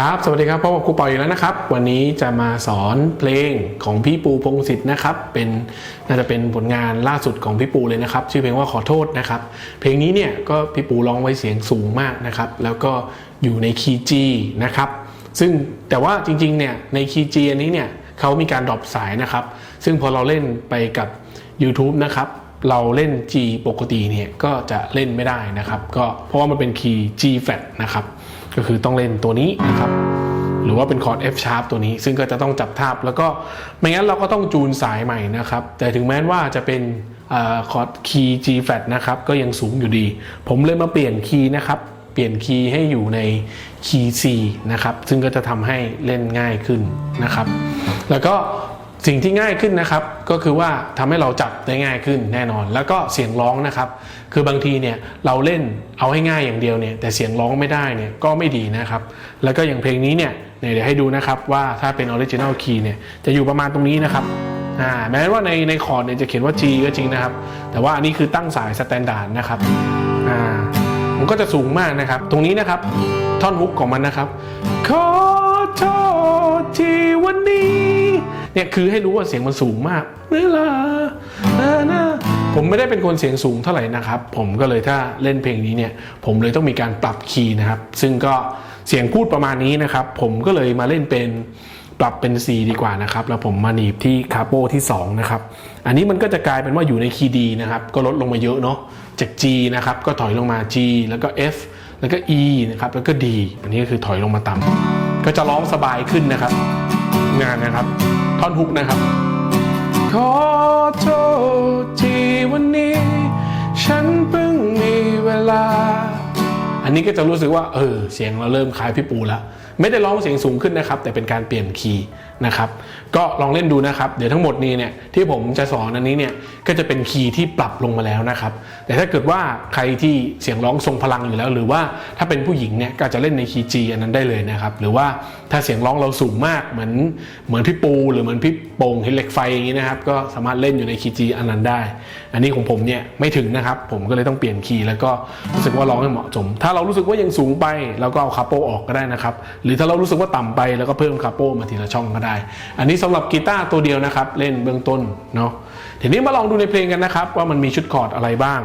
ครับสวัสดีครับพบกับครูปอยอีกแล้วนะครับ วันนี้จะมาสอนเพลงของพี่ปูพงศิษฐ์นะครับ เป็นน่าจะเป็นผลงานล่าสุดของพี่ปูเลยนะครับ ชื่อเพลงว่าขอโทษนะครับ เพลงนี้เนี่ยก็พี่ปูร้องไว้เสียงสูงมากนะครับ แล้วก็อยู่ในคีย์ G นะครับ ซึ่งแต่ว่าจริงๆเนี่ยในคีย์ G อันนี้เนี่ยเขามีการดรอปสายนะครับ ซึ่งพอเราเล่นไปกับ YouTube นะครับเราเล่น G ปกติเนี่ยก็จะเล่นไม่ได้นะครับ ก็เพราะว่ามันเป็นคีย์ G flat นะครับ ก็คือต้องเล่นตัวนี้นะครับหรือว่าเป็นคอร์ด F sharp ตัวนี้ ซึ่งก็จะต้องจับทาบแล้วก็ไม่งั้นเราก็ต้องจูนสายใหม่นะครับ แต่ถึงแม้ว่าจะเป็นคอร์ดคีย์ G flat นะครับ ก็ยังสูงอยู่ดี ผมเลยมาเปลี่ยนคีย์นะครับ เปลี่ยนคีย์ให้อยู่ในคีย์ C นะครับ ซึ่งก็จะทำให้เล่นง่ายขึ้นนะครับ แล้วก็ สิ่งที่ง่ายขึ้นนะครับก็คือว่าทำให้เราจับได้ง่ายขึ้นแน่นอน แล้วก็เสียงร้องนะครับ คือบางทีเนี่ยเราเล่นเอาให้ง่ายอย่างเดียวเนี่ยแต่เสียงร้องไม่ได้เนี่ยก็ไม่ดีนะครับ แล้วก็อย่างเพลงนี้เนี่ยเดี๋ยวให้ดูนะครับว่าถ้าเป็นออริจิน l ลคีย์เนี่ยจะอยู่ประมาณตรงนี้นะครับอ่าแม้ว่าในในคอร์ดเนี่ยจะเขียนว่า G ก็จริงนะครับ แต่ว่าอันนี้คือตั้งสายสแตนดาร์ดนะครับอ่ามันก็จะสูงมากนะครับ ตรงนี้นะครับท่อนฮุกของมันนะครับ ขอโทษที่วันนี้ เนี่ยคือให้รู้ว่าเสียงมันสูงมากเวลานะผมไม่ได้เป็นคนเสียงสูงเท่าไหร่นะครับ ผมก็เลยถ้าเล่นเพลงนี้เนี่ย ผมเลยต้องมีการปรับคีย์นะครับ ซึ่งก็เสียงพูดประมาณนี้นะครับ ผมก็เลยมาเล่นเป็นปรับเป็น C ดีกว่านะครับ แล้วผมมาหนีบที่คาโปที่ 2 นะครับ อันนี้มันก็จะกลายเป็นว่าอยู่ในคีย์ D นะครับ ก็ลดลงมาเยอะเนาะจาก G นะครับ ก็ถอยลงมา G แล้วก็ F แล้วก็ E นะครับ แล้วก็ D อันนี้ก็คือถอยลงมาต่ำก็จะร้องสบายขึ้นนะครับ งานนะครับ ท่อนฮุกนะครับ ขอโทษที่วันนี้ ฉันเพิ่งมีเวลา อันนี้ก็จะรู้สึกว่า เออ เสียงเราเริ่มคล้ายพี่ปูแล้ว ไม่ได้ร้องเสียงสูงขึ้นนะครับ แต่เป็นการเปลี่ยนคีย์ นะครับ ก็ลองเล่นดูนะครับ เดี๋ยวทั้งหมดนี้เนี่ยที่ผมจะสอนอันนี้เนี่ยก็จะเป็นคีย์ที่ปรับลงมาแล้วนะครับ แต่ถ้าเกิดว่าใครที่เสียงร้องทรงพลังอยู่แล้ว หรือว่าถ้าเป็นผู้หญิงเนี่ยก็จะเล่นในคีย์ G อันนั้นได้เลยนะครับ หรือว่าถ้าเสียงร้องเราสูงมากเหมือนเหมือนพี่ปู หรือเหมือนพี่โป่งเห็นเหล็กไฟอย่างนี้นะครับ ก็สามารถเล่นอยู่ในคีย์ G อันนั้นได้ อันนี้ของผมเนี่ยไม่ถึงนะครับ ผมก็เลยต้องเปลี่ยนคีย์แล้วก็รู้สึกว่าร้องให้เหมาะสม ถ้าเรารู้สึกว่ายังสูงไปเราก็เอาคาโปออกก็ได้นะครับ หรือถ้าเรารู้สึกว่าต่ำไปแล้วก็เพิ่มคาโปมาทีละช่องก็ได้อันนี้สำหรับกีตาร์ตัวเดียวนะครับ เล่นเบื้องต้นเนาะทีนี้มาลองดูในเพลงกันนะครับ ว่ามันมีชุดคอร์ดอะไรบ้าง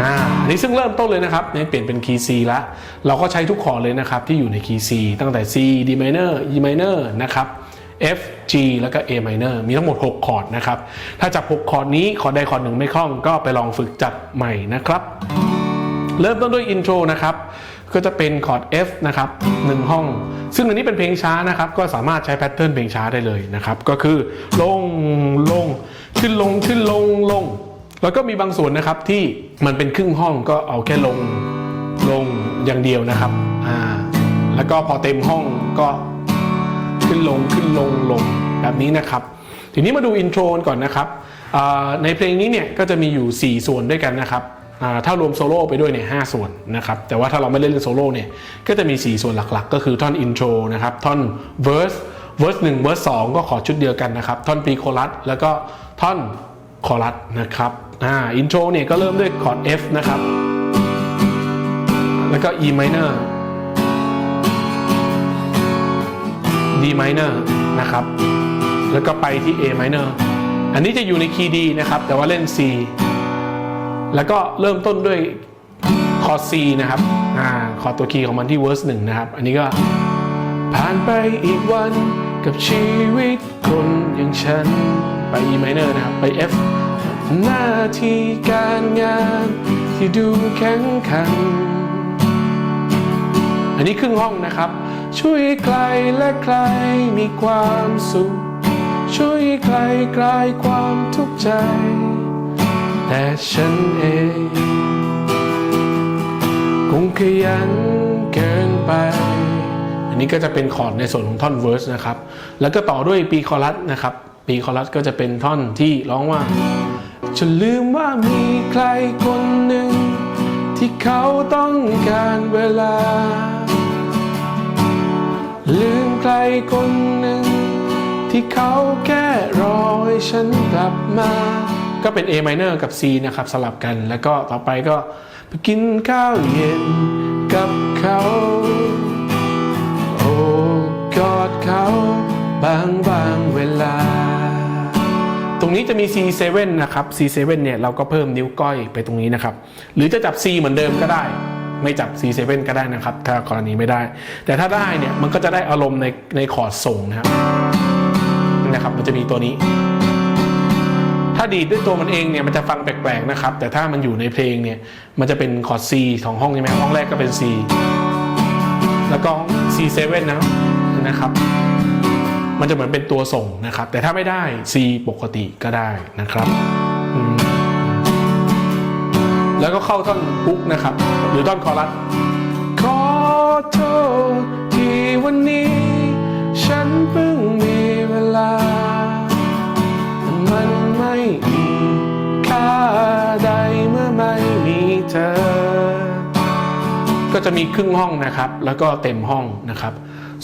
อ่าอันนี้ซึ่งเริ่มต้นเลยนะครับเนี่ยเปลี่ยนเป็นคีย์ C ล้วเราก็ใช้ทุกคอร์ดเลยนะครับ ที่อยู่ในคีย์ C ตั้งแต่ C D minor E minor นะครับ F G แล้วก็ A minor มีทั้งหมด 6 คอร์ดนะครับ ถ้าจับ 6 คอร์ดนี้คอร์ดใดคอร์ดหนึ่งไม่คล่องก็ไปลองฝึกจับใหม่นะครับ เริ่มต้นด้วยอินโทรนะครับก็จะเป็นคอร์ด F นะครับหนึ่งห้อง ซึ่งอันนี้เป็นเพลงช้านะครับ ก็สามารถใช้แพทเทิร์นเพลงช้าได้เลยนะครับ ก็คือลงลง ขึ้นลงขึ้นลงลง แล้วก็มีบางส่วนนะครับที่มันเป็นครึ่งห้องก็เอาแค่ลงลงอย่างเดียวนะครับอ่าแล้วก็พอเต็มห้องก็ขึ้นลงขึ้นลงลงแบบนี้นะครับ ทีนี้มาดูอินโทรก่อนนะครับในเพลงนี้เนี่ยก็จะมีอยู่ 4 ส่วนด้วยกันนะครับ ถ้ารวมโซโล่ไปด้วยเนี่ยหส่วนนะครับแต่ว่าถ้าเราไม่เล่นโซโล่เนี่ยก็จะมี 4 ส่วนหลักๆ ก็คือท่อนอินโทรนะครับท่อนเวอร์สเวอร์สหนึ่งเวอร์สสองก็ขอชุดเดียวกันนะครับท่อนปีโครัสแล้วก็ท่อนคอรัสนะครับอ่าอินโทรเนี่ยก็เริ่มด้วยคอร์ด F นะครับ แล้วก็ E minor D minor นะครับ แล้วก็ไปที่ A minor อันนี้จะอยู่ในคีย์ D นะครับ แต่ว่าเล่น C แล้วก็เริ่มต้นด้วยคอร์ด C นะครับอ่าคอร์ดตัวคีย์ของมันที่ verse หนึ่งนะครับ อันนี้ก็ผ่านไปอีกวันกับชีวิตคนอย่างฉัน ไป E minor นะครับ ไป F หน้าที่การงานที่ดูแข็งขัน อันนี้ครึ่งห้องนะครับ ช่วยใครและใครมีความสุข ช่วยใครคลายความทุกข์ใจ แต่ฉันเองคงขยันเกินไป อันนี้ก็จะเป็นคอร์ดในส่วนของท่อนเวอร์สนะครับ แล้วก็ต่อด้วยปีคอรัสนะครับ ปีคอรัสก็จะเป็นท่อนที่ร้องว่า ฉันลืมว่ามีใครคนหนึ่ง ที่เขาต้องการเวลา ลืมใครคนหนึ่ง ที่เขาแค่รอให้ฉันกลับมา ก็เป็น A minor กับ C นะครับสลับกัน แล้วก็ต่อไปก็ไปกินข้าวเย็นกับเขาโอ้กอดเขาบางบางเวลา ตรงนี้จะมี C7 นะครับ C7 เนี่ยเราก็เพิ่มนิ้วก้อยไปตรงนี้นะครับ หรือจะจับ C เหมือนเดิมก็ได้ ไม่จับ C7 ก็ได้นะครับ ถ้ากรณีไม่ได้ แต่ถ้าได้เนี่ยมันก็จะได้อารมณ์ในในคอร์ดส่งนะครับนะครับ มันจะมีตัวนี้ ถ้าดีดด้วยตัวมันเองเนี่ยมันจะฟังแปลกๆนะครับ แต่ถ้ามันอยู่ในเพลงเนี่ยมันจะเป็นคอร์ด C ของห้องใช่ไหมห้องแรกก็เป็น C แล้วก็ C7 นะนะครับ มันจะเหมือนเป็นตัวส่งนะครับ แต่ถ้าไม่ได้ C ปกติก็ได้นะครับแล้วก็เข้าท่อนฮุกนะครับ หรือท่อนคอรัสขอโทษที่วันนี้ ฉันเพิ่งมีเวลา อ ก็จะมีครึ่งห้องนะครับ แล้วก็เต็มห้องนะครับ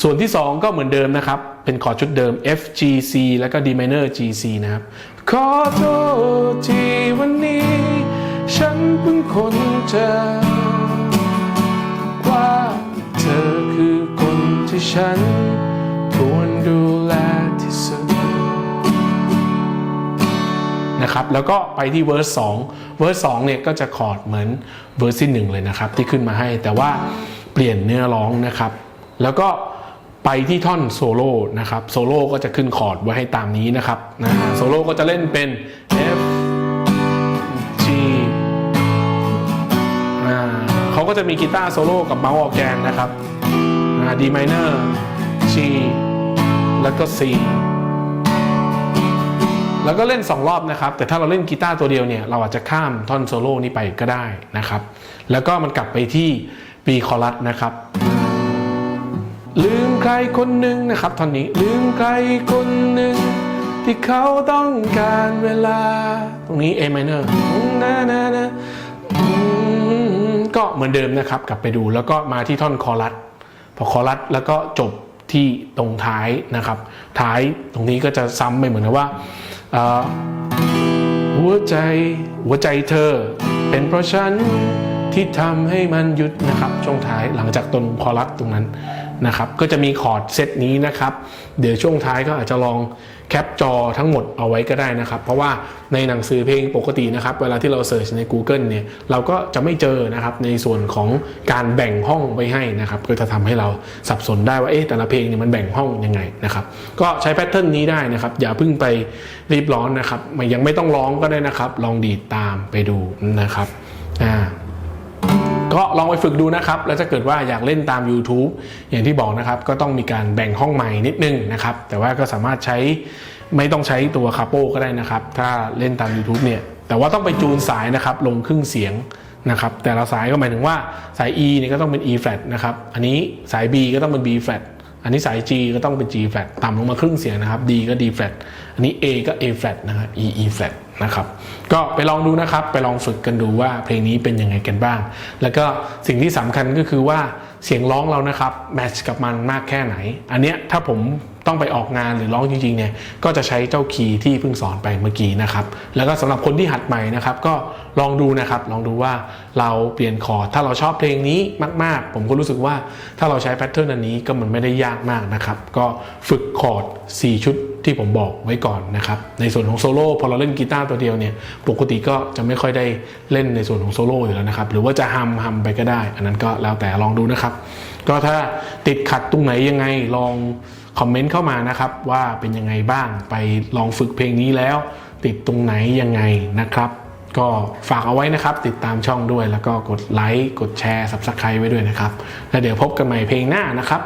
ส่วนที่ 2 ก็เหมือนเดิมนะครับ เป็นคอร์ดชุดเดิม F G C แล้วก็ D minor G C นะครับ ขอโทษที่วันนี้ ฉันเพิ่งค้นเจอว่าเธอคือคนที่ฉันควรดูแลที่สุดนะครับ แล้วก็ไปที่เวอร์ส2 วอร์ส2เนี่ยก็จะคอร์ดเหมือนเวอร์ที่หนึ่งเลยนะครับที่ขึ้นมาให้ แต่ว่าเปลี่ยนเนื้อร้องนะครับ แล้วก็ไปที่ท่อนโซโล่นะครับโซโล่ก็จะขึ้นคอร์ดไว้ให้ตามนี้นะครับนะโซโล่ก็จะเล่นเป็น F G อ่าเขาก็จะมีกีตาร์โซโล่กับเมาส์ออแกนนะครับ D minor G แล้วก็ C แล้วก็เล่น 2 รอบนะครับ แต่ถ้าเราเล่นกีตาร์ตัวเดียวเนี่ยเราอาจจะข้ามท่อนโซโล่นี้ไปก็ได้นะครับ แล้วก็มันกลับไปที่ปีคอรัสนะครับ ลืมใครคนหนึ่งนะครับท่อนนี้ลืมใครคนหนึ่งที่เขาต้องการเวลา ตรงนี้ A minor นะนะนะอืมก็เหมือนเดิมนะครับ กลับไปดูแล้วก็มาที่ท่อนคอรัสพอคอรัสแล้วก็จบที่ตรงท้ายนะครับ ท้ายตรงนี้ก็จะซ้ำไปเหมือนกับว่า หัวใจหัวใจเธอ เป็นเพราะฉันที่ทำให้มันหยุดนะครับช่วงท้ายหลังจากต้นคอรัสตรงนั้นนะครับ ก็จะมีคอร์ดเซตนี้นะครับ เดี๋ยวช่วงท้ายก็อาจจะลอง แคปจอทั้งหมดเอาไว้ก็ได้นะครับ เพราะว่าในหนังสือเพลงปกตินะครับ เวลาที่เราเสิร์ชใน Google เนี่ยเราก็จะไม่เจอนะครับในส่วนของการแบ่งห้องไว้ให้นะครับก็จะทำให้เราสับสนได้ว่าเอ๊ะแต่ละเพลงเนี่ยมันแบ่งห้องยังไงนะครับก็ใช้แพทเทิร์นนี้ได้นะครับ อย่าเพิ่งไปรีบร้อนนะครับยังไม่ต้องร้องก็ได้นะครับ ลองดีดตามไปดูนะครับอ่า ก็ลองไปฝึกดูนะครับ แล้วถ้าเกิดว่าอยากเล่นตาม YouTube อย่างที่บอกนะครับ ก็ต้องมีการแบ่งห้องใหม่นิดนึงนะครับ แต่ว่าก็สามารถใช้ไม่ต้องใช้ตัวคาโปก็ได้นะครับ ถ้าเล่นตาม YouTube เนี่ย แต่ว่าต้องไปจูนสายนะครับ ลงครึ่งเสียงนะครับ แต่ละสายก็หมายถึงว่าสาย E เนี่ยก็ต้องเป็น E flat นะครับ อันนี้สาย B ก็ต้องเป็น B flat อันนี้สาย G ก็ต้องเป็น G flat ต่ำลงมาครึ่งเสียงนะครับ D ก็ D flat อันนี้ A ก็ A flat นะครับ E E flat นะครับ ก็ไปลองดูนะครับ ไปลองฝึกกันดูว่าเพลงนี้เป็นยังไงกันบ้าง แล้วก็สิ่งที่สำคัญก็คือว่าเสียงร้องเรานะครับแมทช์กับมันมากแค่ไหน อันเนี้ยถ้าผม ต้องไปออกงานหรือร้องจริงๆเนี่ยก็จะใช้เจ้าคีย์ที่เพิ่งสอนไปเมื่อกี้นะครับ แล้วก็สำหรับคนที่หัดใหม่นะครับ ก็ลองดูนะครับลองดูว่าเราเปลี่ยนคอร์ดถ้าเราชอบเพลงนี้มาก ๆ ผมก็รู้สึกว่าถ้าเราใช้แพทเทิร์นอันนี้ก็มันไม่ได้ยากมากนะครับ ก็ฝึกคอร์ด 4 ชุดที่ผมบอกไว้ก่อนนะครับ ในส่วนของโซโล่พอเราเล่นกีตาร์ตัวเดียวเนี่ยปกติก็จะไม่ค่อยได้เล่นในส่วนของโซโล่อยู่แล้วนะครับ หรือว่าจะฮัมฮัมไปก็ได้ อันนั้นก็แล้วแต่ลองดูนะครับ ก็ถ้าติดขัดตรงไหนยังไงลอง คอมเมนต์เข้ามานะครับว่าเป็นยังไงบ้างไปลองฝึกเพลงนี้แล้ว ติดตรงไหนยังไงนะครับ ก็ฝากเอาไว้นะครับ ติดตามช่องด้วยแล้วก็กดไลค์กดแชร์ subscribe ไว้ด้วยนะครับ แล้วเดี๋ยวพบกันใหม่เพลงหน้านะครับ